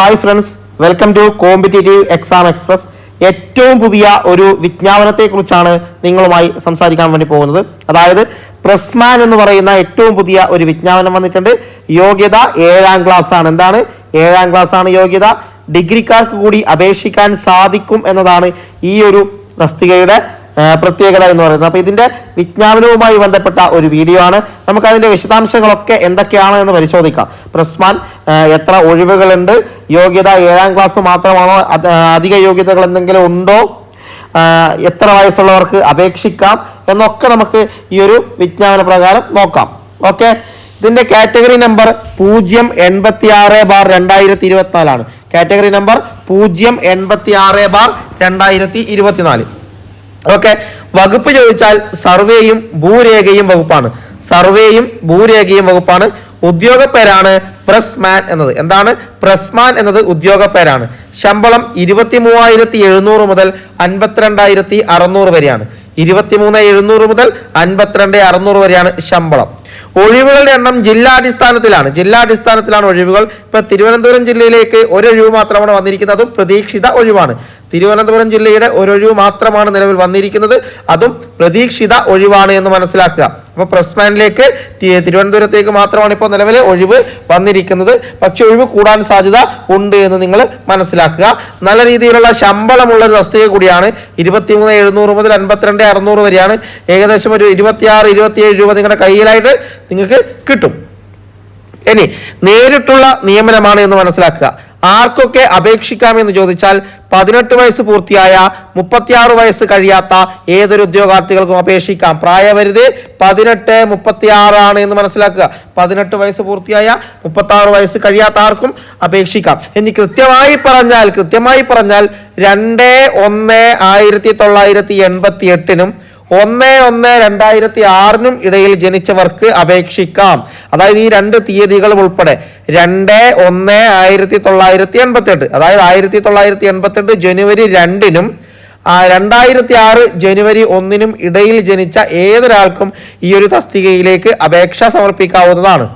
Hi friends welcome to competitive exam express. ഏറ്റവും പുതിയ ഒരു വിജ്ഞാപനത്തെക്കുറിച്ചാണ് നിങ്ങളുമായി സംസാരിക്കാൻ വേണ്ടി പോകുന്നത്. അതായത് പ്രസ്മാൻ എന്ന് പറയുന്ന ഏറ്റവും പുതിയ ഒരു വിജ്ഞാപനം വന്നിട്ടുണ്ട്. യോഗ്യത ഏഴാം ക്ലാസ് ആണ്. എന്താണ്? ഏഴാം ക്ലാസ് ആണ് യോഗ്യത. ഡിഗ്രിക്കാർക്ക് കൂടി അപേക്ഷിക്കാൻ സാധിക്കും എന്നതാണ് ഈ ഒരു തസ്തികയുടെ പ്രത്യേകത എന്ന് പറയുന്നത്. അപ്പൊ ഇതിന്റെ വിജ്ഞാപനവുമായി ബന്ധപ്പെട്ട ഒരു വീഡിയോ ആണ്. നമുക്ക് അതിന്റെ വിശദാംശങ്ങളൊക്കെ എന്തൊക്കെയാണ് എന്ന് പരിശോധിക്കാം. പ്രസ്മാൻ എത്ര ഒഴിവുകളുണ്ട്? യോഗ്യത ഏഴാം ക്ലാസ് മാത്രമാണോ? അധിക യോഗ്യതകൾ എന്തെങ്കിലും ഉണ്ടോ? എത്ര വയസ്സുള്ളവർക്ക് അപേക്ഷിക്കാം? എന്നൊക്കെ നമുക്ക് ഈ ഒരു വിജ്ഞാപന പ്രകാരം നോക്കാം. ഓക്കെ? ഇതിന്റെ കാറ്റഗറി നമ്പർ പൂജ്യം എൺപത്തി ആറ് ബാർ രണ്ടായിരത്തി ഇരുപത്തിനാലാണ് കാറ്റഗറി നമ്പർ പൂജ്യം എൺപത്തി ആറ് ബാർ രണ്ടായിരത്തി ഇരുപത്തിനാല് ഓക്കെ വകുപ്പ് ചോദിച്ചാൽ സർവേയും ഭൂരേഖയും വകുപ്പാണ്. സർവേയും ഭൂരേഖയും വകുപ്പാണ്. ഉദ്യോഗ പേരാണ് പ്രസ്മാൻ എന്നത്. എന്താണ്? പ്രസ്മാൻ എന്നത് ഉദ്യോഗ പേരാണ് ശമ്പളം ഇരുപത്തി മൂവായിരത്തി എഴുന്നൂറ് മുതൽ അൻപത്തിരണ്ടായിരത്തി അറുന്നൂറ് വരെയാണ്. ഇരുപത്തിമൂന്ന് എഴുന്നൂറ് മുതൽ അൻപത്തിരണ്ട് അറുന്നൂറ് വരെയാണ് ശമ്പളം. ഒഴിവുകളുടെ എണ്ണം ജില്ലാടിസ്ഥാനത്തിലാണ്. ജില്ലാടിസ്ഥാനത്തിലാണ് ഒഴിവുകൾ. ഇപ്പൊ തിരുവനന്തപുരം ജില്ലയിലേക്ക് ഒരൊഴിവ് മാത്രമാണ് വന്നിരിക്കുന്നത്. അതും പ്രതീക്ഷിത ഒഴിവാണ്. തിരുവനന്തപുരം ജില്ലയുടെ ഒരൊഴിവ് മാത്രമാണ് നിലവിൽ വന്നിരിക്കുന്നത്. അതും പ്രതീക്ഷിത ഒഴിവാണ് എന്ന് മനസ്സിലാക്കുക. അപ്പൊ പ്രസ്മാനിലേക്ക് തിരുവനന്തപുരത്തേക്ക് മാത്രമാണ് ഇപ്പോൾ നിലവിൽ ഒഴിവ് വന്നിരിക്കുന്നത്. പക്ഷെ ഒഴിവ് കൂടാൻ സാധ്യത ഉണ്ട് എന്ന് നിങ്ങൾ മനസ്സിലാക്കുക. നല്ല രീതിയിലുള്ള ശമ്പളമുള്ള ഒരു തസ്തിക കൂടിയാണ്. ഇരുപത്തിമൂന്ന് എഴുന്നൂറ് മുതൽ അൻപത്തിരണ്ട് അറുന്നൂറ് വരെയാണ്. ഏകദേശം ഒരു ഇരുപത്തിയാറ് ഇരുപത്തിയേഴ് രൂപ നിങ്ങളുടെ കയ്യിലായിട്ട് നിങ്ങൾക്ക് കിട്ടും. ഇനി നേരിട്ടുള്ള നിയമനമാണ് എന്ന് മനസ്സിലാക്കുക. ആർക്കൊക്കെ അപേക്ഷിക്കാമെന്ന് ചോദിച്ചാൽ പതിനെട്ട് വയസ്സ് പൂർത്തിയായ മുപ്പത്തിയാറ് വയസ്സ് കഴിയാത്ത ഏതൊരു ഉദ്യോഗാർത്ഥികൾക്കും അപേക്ഷിക്കാം. പ്രായപരിധി പതിനെട്ട് മുപ്പത്തിയാറ് ആണ് എന്ന് മനസ്സിലാക്കുക. പതിനെട്ട് വയസ്സ് പൂർത്തിയായ മുപ്പത്തി ആറ് വയസ്സ് കഴിയാത്ത ആർക്കും അപേക്ഷിക്കാം. ഇനി കൃത്യമായി പറഞ്ഞാൽ കൃത്യമായി പറഞ്ഞാൽ രണ്ട് ഒന്ന് ആയിരത്തി തൊള്ളായിരത്തി എൺപത്തി എട്ടിനും ഒന്ന് ഒന്ന് രണ്ടായിരത്തി ആറിനും ഇടയിൽ ജനിച്ചവർക്ക് അപേക്ഷിക്കാം. അതായത് ഈ രണ്ട് തീയതികളും ഉൾപ്പെടെ രണ്ട് ഒന്ന് ആയിരത്തി തൊള്ളായിരത്തി എൺപത്തി എട്ട് അതായത് ആയിരത്തി തൊള്ളായിരത്തി എൺപത്തി എട്ട് ജനുവരി രണ്ടിനും രണ്ടായിരത്തി ആറ് ജനുവരി ഒന്നിനും ഇടയിൽ ജനിച്ച ഏതൊരാൾക്കും ഈ ഒരു തസ്തികയിലേക്ക് അപേക്ഷ സമർപ്പിക്കാവുന്നതാണ്.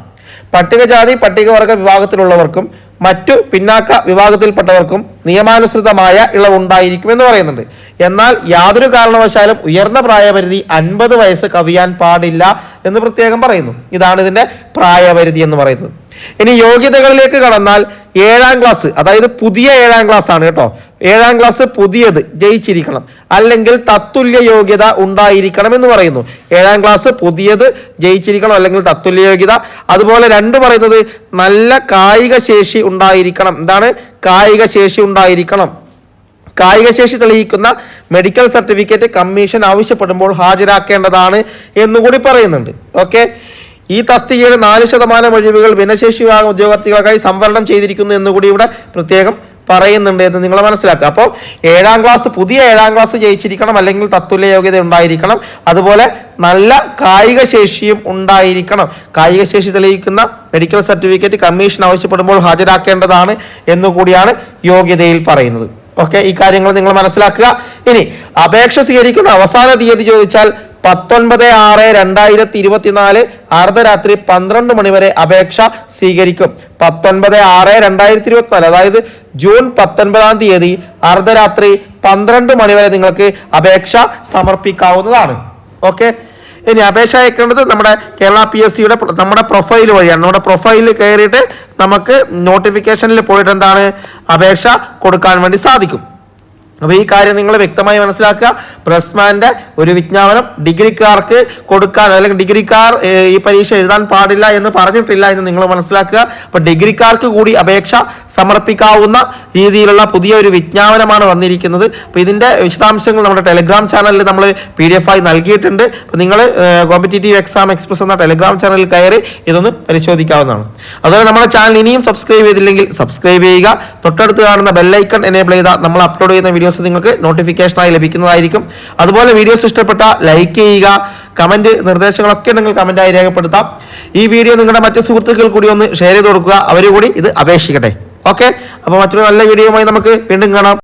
പട്ടികജാതി പട്ടികവർഗ വിഭാഗത്തിലുള്ളവർക്കും മറ്റു പിന്നാക്ക വിഭാഗത്തിൽപ്പെട്ടവർക്കും നിയമാനുസൃതമായ ഇളവുണ്ടായിരിക്കും എന്ന് പറയുന്നുണ്ട്. എന്നാൽ യാതൊരു കാരണവശാലും ഉയർന്ന പ്രായപരിധി അൻപത് വയസ്സ് കവിയാൻ പാടില്ല എന്ന് പ്രത്യേകം പറയുന്നു. ഇതാണ് ഇതിന്റെ പ്രായപരിധി എന്ന് പറയുന്നത്. ഇനി യോഗ്യതകളിലേക്ക് കടന്നാൽ ഏഴാം ക്ലാസ് അതായത് പുതിയ ഏഴാം ക്ലാസ് ആണ് കേട്ടോ. ഏഴാം ക്ലാസ് പുതിയത് ജയിച്ചിരിക്കണം. അല്ലെങ്കിൽ തത്തുല്യ യോഗ്യത ഉണ്ടായിരിക്കണം എന്ന് പറയുന്നു. ഏഴാം ക്ലാസ് പുതിയത് ജയിച്ചിരിക്കണം അല്ലെങ്കിൽ തത്തുല്യ യോഗ്യത. അതുപോലെ രണ്ട് പറയുന്നത് നല്ല കായിക ശേഷി ഉണ്ടായിരിക്കണം. എന്താണ്? കായിക ശേഷി ഉണ്ടായിരിക്കണം. കായിക ശേഷി തെളിയിക്കുന്ന മെഡിക്കൽ സർട്ടിഫിക്കറ്റ് കമ്മീഷൻ ആവശ്യപ്പെടുമ്പോൾ ഹാജരാക്കേണ്ടതാണ് എന്നുകൂടി പറയുന്നുണ്ട്. ഓക്കെ ഈ തസ്തികയുടെ നാല് ശതമാനം ഒഴിവുകൾ ഭിന്നശേഷി വിഭാഗം ഉദ്യോഗാർത്ഥികൾക്കായി സംവരണം ചെയ്തിരിക്കുന്നു എന്നുകൂടി ഇവിടെ പ്രത്യേകം പറയുന്നുണ്ട് എന്ന് നിങ്ങൾ മനസ്സിലാക്കുക. അപ്പോൾ ഏഴാം ക്ലാസ് പുതിയ ഏഴാം ക്ലാസ് ജയിച്ചിരിക്കണം അല്ലെങ്കിൽ തത്തുല്യ യോഗ്യത ഉണ്ടായിരിക്കണം. അതുപോലെ നല്ല കായിക ശേഷിയും ഉണ്ടായിരിക്കണം. കായിക ശേഷി തെളിയിക്കുന്ന മെഡിക്കൽ സർട്ടിഫിക്കറ്റ് കമ്മീഷൻ ആവശ്യപ്പെടുമ്പോൾ ഹാജരാക്കേണ്ടതാണ് എന്നുകൂടിയാണ് യോഗ്യതയിൽ പറയുന്നത്. ഓക്കെ ഈ കാര്യങ്ങൾ നിങ്ങൾ മനസ്സിലാക്കുക. ഇനി അപേക്ഷ സ്വീകരിക്കുന്ന അവസാന തീയതി ചോദിച്ചാൽ പത്തൊൻപത് ആറ് രണ്ടായിരത്തി ഇരുപത്തിനാല് അർദ്ധരാത്രി പന്ത്രണ്ട് മണിവരെ അപേക്ഷ സ്വീകരിക്കും. പത്തൊൻപത് ആറ് രണ്ടായിരത്തി ഇരുപത്തിനാല് അതായത് ജൂൺ പത്തൊൻപതാം തീയതി അർദ്ധരാത്രി പന്ത്രണ്ട് മണിവരെ നിങ്ങൾക്ക് അപേക്ഷ സമർപ്പിക്കാവുന്നതാണ്. ഓക്കെ? ഇനി അപേക്ഷ അയക്കേണ്ടത് നമ്മുടെ കേരള പി എസ് സിയുടെ നമ്മുടെ പ്രൊഫൈൽ വഴിയാണ്. നമ്മുടെ പ്രൊഫൈലിൽ കയറിയിട്ട് നമുക്ക് നോട്ടിഫിക്കേഷനിൽ പോയിട്ട് എന്താണ് അപേക്ഷ കൊടുക്കാൻ വേണ്ടി സാധിക്കും. അപ്പോൾ ഈ കാര്യം നിങ്ങൾ വ്യക്തമായി മനസ്സിലാക്കുക. പ്രസ്മാന്റെ ഒരു വിജ്ഞാപനം ഡിഗ്രിക്കാർക്ക് കൊടുക്കാൻ അല്ലെങ്കിൽ ഡിഗ്രിക്കാർ ഈ പരീക്ഷ എഴുതാൻ പാടില്ല എന്ന് പറഞ്ഞിട്ടില്ല എന്ന് നിങ്ങൾ മനസ്സിലാക്കുക. അപ്പോൾ ഡിഗ്രിക്കാർക്ക് കൂടി അപേക്ഷ സമർപ്പിക്കാവുന്ന രീതിയിലുള്ള പുതിയ ഒരു വിജ്ഞാപനമാണ് വന്നിരിക്കുന്നത്. അപ്പോൾ ഇതിന്റെ വിശദാംശങ്ങൾ നമ്മുടെ ടെലിഗ്രാം ചാനലിൽ നമ്മൾ പി ഡി എഫ് ആയി നൽകിയിട്ടുണ്ട്. അപ്പോൾ നിങ്ങൾ കോമ്പറ്റേറ്റീവ് എക്സാം എക്സ്പ്രസ് എന്ന ടെലിഗ്രാം ചാനലിൽ കയറി ഇതൊന്ന് പരിശോധിക്കാവുന്നതാണ്. അതുപോലെ നമ്മുടെ ചാനൽ ഇനിയും സബ്സ്ക്രൈബ് ചെയ്തില്ലെങ്കിൽ സബ്സ്ക്രൈബ് ചെയ്യുക. തൊട്ടടുത്ത് കാണുന്ന ബെല്ലൈക്കൺ എനേബിൾ ചെയ്താൽ നമ്മൾ അപ്ലോഡ് ചെയ്യുന്ന വീഡിയോസ് നിങ്ങൾക്ക് നോട്ടിഫിക്കേഷനായി ലഭിക്കുന്നതായിരിക്കും. അതുപോലെ വീഡിയോസ് ഇഷ്ടപ്പെട്ട ലൈക്ക് ചെയ്യുക കമന്റ് നിർദ്ദേശങ്ങളൊക്കെ നിങ്ങൾ കമന്റായി രേഖപ്പെടുത്താം. ഈ വീഡിയോ നിങ്ങളുടെ മറ്റു സുഹൃത്തുക്കൾ കൂടി ഒന്ന് ഷെയർ ചെയ്ത് കൊടുക്കുക. അവർ കൂടി ഇത് അപേക്ഷിക്കട്ടെ. ഓക്കെ അപ്പോൾ മറ്റൊരു നല്ല വീഡിയോയുമായി നമുക്ക് വീണ്ടും കാണാം.